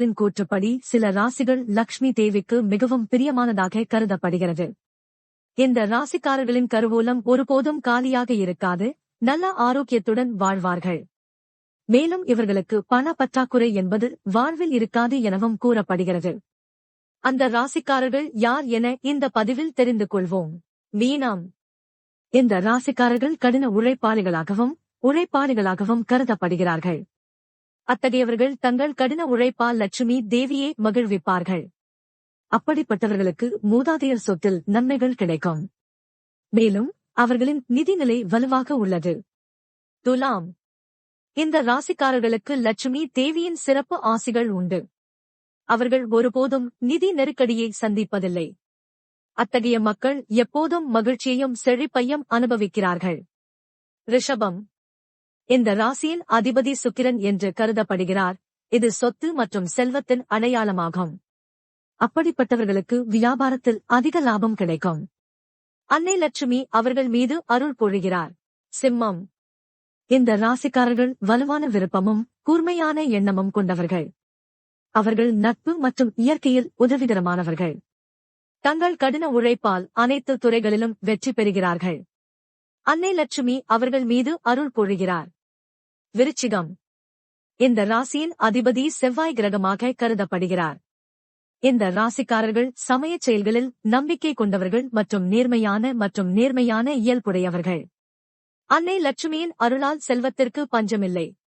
இன் கூற்றுப்படி சில ராசிகள் லக்ஷ்மி தேவிக்கு மிகவும் பிரியமானதாக கருதப்படுகிறது. இந்த ராசிக்காரர்களின் கருவூலம் ஒருபோதும் காலியாக இருக்காது நல்ல ஆரோக்கியத்துடன் வாழ்வார்கள். மேலும் இவர்களுக்கு பண பற்றாக்குறை என்பது வாழ்வில் இருக்காது எனவும் கூறப்படுகிறது. அந்த ராசிக்காரர்கள் யார் என இந்த பதிவில் தெரிந்து கொள்வோம். மீனம். இந்த ராசிக்காரர்கள் கடின உழைப்பாளிகளாகவும் உழைப்பாளிகளாகவும் கருதப்படுகிறார்கள். அத்தகையவர்கள் தங்கள் கடின உழைப்பால் லட்சுமி தேவியை மகிழ்விப்பார்கள். அப்படிப்பட்டவர்களுக்கு மூதாதையர் சொத்தில் நன்மைகள் கிடைக்கும். மேலும் அவர்களின் நிதிநிலை வலுவாக உள்ளது. துலாம். இந்த ராசிக்காரர்களுக்கு லட்சுமி தேவியின் சிறப்பு ஆசிகள் உண்டு. அவர்கள் ஒருபோதும் நிதி நெருக்கடியை சந்திப்பதில்லை. அத்தகைய மக்கள் எப்போதும் மகிழ்ச்சியையும் செழிப்பையும் அனுபவிக்கிறார்கள். ரிஷபம். இந்த ராசியின் அதிபதி சுக்கிரன் என்று கருதப்படுகிறார். இது சொத்து மற்றும் செல்வத்தின் அடையாளமாகும். அப்படிப்பட்டவர்களுக்கு வியாபாரத்தில் அதிக லாபம் கிடைக்கும். அன்னை லட்சுமி அவர்கள் மீது அருள் பொழிகிறார் சிம்மம். இந்த ராசிக்காரர்கள் வலுவான விருப்பமும் கூர்மையான எண்ணமும் கொண்டவர்கள். அவர்கள் நட்பு மற்றும் இயற்கையில் உதவிகரமானவர்கள். தங்கள் கடின உழைப்பால் அனைத்து துறைகளிலும் வெற்றி பெறுகிறார்கள். அன்னை லட்சுமி அவர்கள் மீது அருள் பொழிகிறார் விருச்சிகம். இந்த ராசியின் அதிபதி செவ்வாய் கிரகமாக கருதப்படுகிறார். இந்த ராசிக்காரர்கள் சமயச் செயல்களில் நம்பிக்கை கொண்டவர்கள் மற்றும் நேர்மையான மற்றும் நேர்மையான இயல்புடையவர்கள். அன்னை லட்சுமியின் அருளால் செல்வத்திற்கு பஞ்சமில்லை.